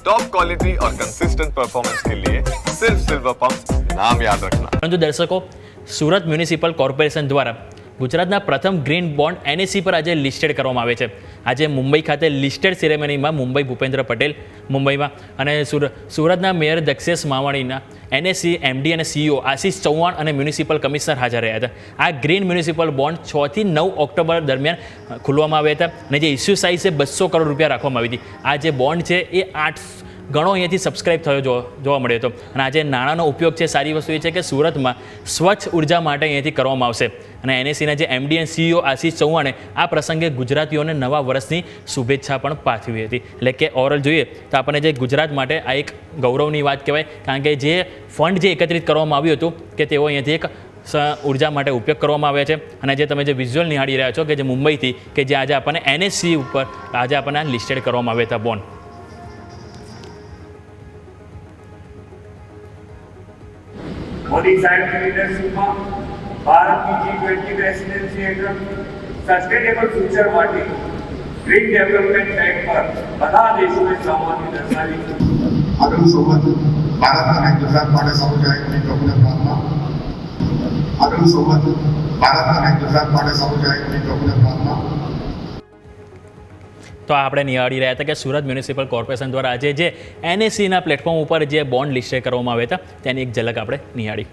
Top quality और consistent performance के लिए सिर्फ सिल्वर पंप नाम याद रखना પરંતુ દર્શકો સુરત મ્યુનિસિપલ કોર્પોરેશન દ્વારા ગુજરાતના પ્રથમ ગ્રીન બોન્ડ એનએસસી પર આજે લિસ્ટેડ કરવામાં આવે છે. આજે મુંબઈ ખાતે લિસ્ટેડ સેરેમનીમાં મુંબઈ ભૂપેન્દ્ર પટેલ મુંબઈમાં અને સુર, સુરતના મેયર દક્ષેશ માવાણીના એનએસસી એમડી અને સીઈઓ આશીષ ચૌહાણ અને મ્યુનિસિપલ કમિશનર હાજર રહ્યા હતા. આ ગ્રીન મ્યુનિસિપલ બોન્ડ છથી નવ ઓક્ટોબર દરમિયાન ખુલવામાં આવ્યા હતા અને જે ઇસ્યુ સાઇઝ છે, બસો કરોડ રૂપિયા રાખવામાં આવી હતી. આ જે બોન્ડ છે, એ આઠ ઘણો અહીંયાથી સબસ્ક્રાઇબ થયો જોવા મળ્યો હતો અને આજે નાણાંનો ઉપયોગ છે સારી વસ્તુ એ છે કે સુરતમાં સ્વચ્છ ઊર્જા માટે અહીંયાથી કરવામાં આવશે. અને એનએસીના જે એમડી એન્ડ સીઈઓ આશીષ ચૌહાણે આ પ્રસંગે ગુજરાતીઓને નવા વર્ષની શુભેચ્છા પણ પાઠવી હતી. એટલે કે ઓરલ જોઈએ તો આપણને જે ગુજરાત માટે આ એક ગૌરવની વાત કહેવાય. કારણ કે જે ફંડ જે એકત્રિત કરવામાં આવ્યું હતું કે તેઓ અહીંયાથી એક ઊર્જા માટે ઉપયોગ કરવામાં આવે છે. અને જે તમે જે વિઝ્યુઅલ નિહાળી રહ્યા છો કે જે મુંબઈથી કે જે આજે આપણને એનએસસી ઉપર આજે આપણને લિસ્ટેડ કરવામાં આવ્યા હતા બોન્ડ. મોદી સાહેબની લીડરશીપમાં ભારતની જી ટ્વેન્ટી પ્રેસિડેન્સી હેઠળ સસ્ટેનેબલ ફ્યુચર માટે ગ્રીન ડેવલપમેન્ટ એક્ટ પર બધા દેશોએ સહમતિ દર્શાવી છે. આગળ સંવાદ ભારત અને ગુજરાત માટે સમુદાયની પ્રભુને પ્રાર્થના આગળ સંવાદ ભારત અને ગુજરાત માટે સમુદાયની પ્રભુને પ્રાર્થના તો આપણે નિહાળી રહ્યા હતા કે સુરત મ્યુનિસિપલ કોર્પોરેશન દ્વારા આજે જે એનએસીના પ્લેટફોર્મ ઉપર જે બોન્ડ લિસ્ટે કરવામાં આવ્યા હતા, તેની એક ઝલક આપણે નિહાળી.